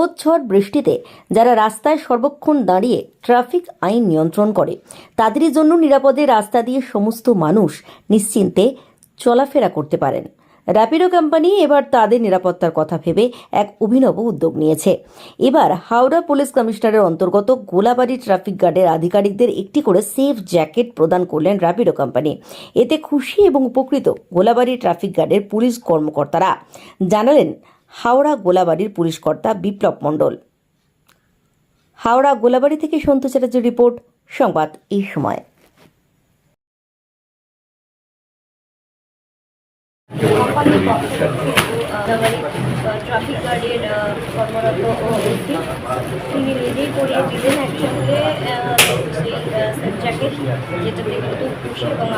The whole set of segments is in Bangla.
রোদ, ঝড়, বৃষ্টিতে যারা রাস্তায় সর্বক্ষণ দাঁড়িয়ে ট্রাফিক আইন নিয়ন্ত্রণ করে, তাদেরই জন্য নিরাপদে রাস্তা দিয়ে সমস্ত মানুষ নিশ্চিন্তে চলাফেরা করতে পারেন। র্যাপিডো কোম্পানি এবার তাদের নিরাপত্তার কথা ভেবে এক অভিনব উদ্যোগ নিয়েছে। এবার হাওড়া পুলিশ কমিশনারের অন্তর্গত গোলাবাড়ি ট্রাফিক গার্ডের আধিকারিকদের একটি করে সেফ জ্যাকেট প্রদান করলেন র্যাপিডো কোম্পানি। এতে খুশি এবং উপকৃত গোলাবাড়ি ট্রাফিক গার্ডের পুলিশ কর্মকর্তারা জানালেন হাওড়া গোলাবাড়ির পুলিশ কর্তা বিপ্লব মণ্ডল। হাওড়া গোলাবাড়ি থেকে সন্তু চ্যাটার্জির রিপোর্ট, সংবাদ এই সময়। যেটাতে খুশি এবং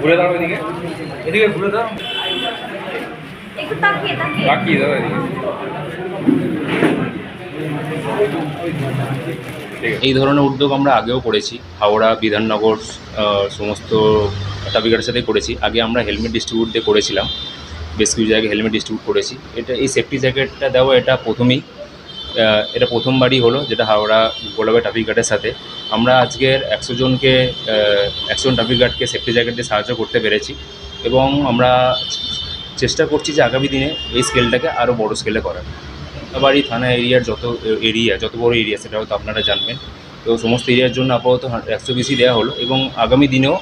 ঘুরে দাও এদিকে। এদিকে ঘুরে দাও একটু তাকিয়ে তাকিয়ে এই ধরনের উদ্যোগ আমরা আগেও করেছি। হাওড়া বিধাননগর সমস্ত ট্রাফিকারের সাথে করেছি। আগে আমরা হেলমেট ডিস্ট্রিবিউট দিয়ে করেছিলাম। বেশ কিছু জায়গায় হেলমেট ডিস্ট্রিবিউট করেছি। এটা এই সেফটি জ্যাকেটটা দেওয়া এটা প্রথমেই। এটা প্রথমবারই হলো যেটা হাওড়া গোলাপের ট্রাফিক গার্ডের সাথে। আমরা আজকের একশো জনকে একশো জন ট্রাফিক গার্ডকে সেফটি জ্যাকেট দিয়ে সাহায্য করতে পেরেছি। এবং আমরা চেষ্টা করছি যে আগামী দিনে এই স্কেলটাকে আরও বড় স্কেলে করার। আবার এই থানা এরিয়ার যত এরিয়া যত বড় এরিয়া সেটা হয়তো আপনারা জানবেন। তো সমস্ত এরিয়ার জন্য আপাতত একশো বেশি দেওয়া হলো এবং আগামী দিনেও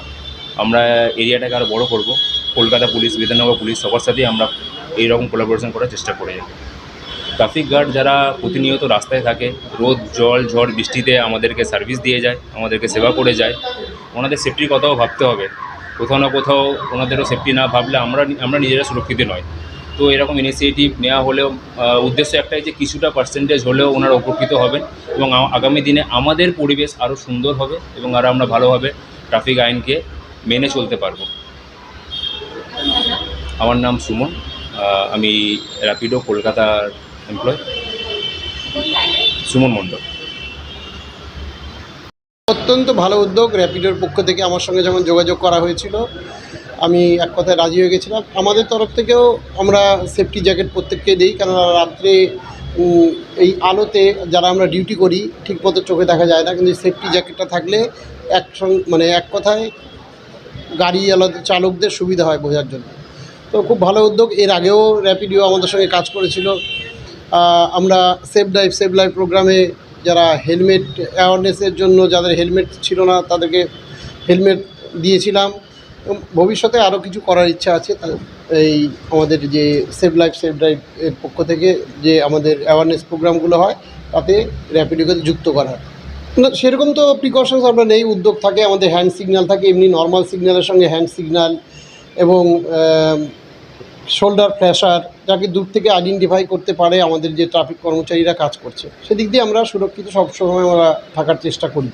আমরা এরিয়াটাকে আরও বড় করব। কলকাতা পুলিশ, বিধাননগর পুলিশ, সবার সাথেই আমরা এইরকম কোলাবোরেশন করার চেষ্টা করে যাব। ট্রাফিক গার্ড যারা প্রতিনিয়ত রাস্তায় থাকে, রোদ, জল, ঝড়, বৃষ্টিতে আমাদেরকে সার্ভিস দিয়ে যায়, আমাদেরকে সেবা করে যায়, ওনাদের সেফটির কথাও ভাবতে হবে। কোথাও না কোথাও ওনাদেরও সেফটি না ভাবলে আমরা আমরা নিজেরা সুরক্ষিত নয়। তো এরকম ইনিশিয়েটিভ নেওয়া হলেও উদ্দেশ্য একটাই যে কিছুটা পার্সেন্টেজ হলেও ওনারা উপকৃত হবেন এবং আগামী দিনে আমাদের পরিবেশ আরও সুন্দর হবে এবং আরও আমরা ভালোভাবে ট্রাফিক আইনকে মেনে চলতে পারব। আমার নাম সুমন আমি র্যাপিডো কলকাতার এমপ্লয় সুমন মণ্ডল। অত্যন্ত ভালো উদ্যোগ র্যাপিডোর পক্ষ থেকে আমার সঙ্গে যখন যোগাযোগ করা হয়েছিল, আমি এক কথায় রাজি হয়ে গেছিলাম। আমাদের তরফ থেকেও আমরা সেফটি জ্যাকেট প্রত্যেককে দিই, কেননা রাত্রে এই আলোতে যারা আমরা ডিউটি করি ঠিক মতো চোখে দেখা যায় না, কিন্তু সেফটি জ্যাকেটটা থাকলে একসঙ্গে মানে এক কথায় গাড়ি চালকদের সুবিধা হয় বোঝার জন্য। তো খুব ভালো উদ্যোগ। এর আগেও র্যাপিডিও আমাদের সঙ্গে কাজ করেছিল। আমরা সেফ ড্রাইভ সেভ লাইফ প্রোগ্রামে যারা হেলমেট অ্যাওয়ারনেসের জন্য যাদের হেলমেট ছিল না, তাদেরকে হেলমেট দিয়েছিলাম। ভবিষ্যতে আরও কিছু করার ইচ্ছা আছে। এই আমাদের যে সেভ লাইফ সেভ ড্রাইভ এর পক্ষ থেকে যে আমাদের অ্যাওয়ারনেস প্রোগ্রামগুলো হয়, তাতে র্যাপিডোকে যুক্ত করার। না সেরকম তো প্রিকশনস আমরা নেই, উদ্যোগ থাকে, আমাদের হ্যান্ড সিগন্যাল থাকে, এমনি নর্মাল সিগন্যালের সঙ্গে হ্যান্ড সিগন্যাল এবং শোল্ডার ফ্ল্যাশার যাকে দূর থেকে আইডেন্টিফাই করতে পারে আমাদের যে ট্রাফিক কর্মচারীরা কাজ করছে। সেদিক দিয়ে আমরা সুরক্ষিত সবসময় আমরা থাকার চেষ্টা করি।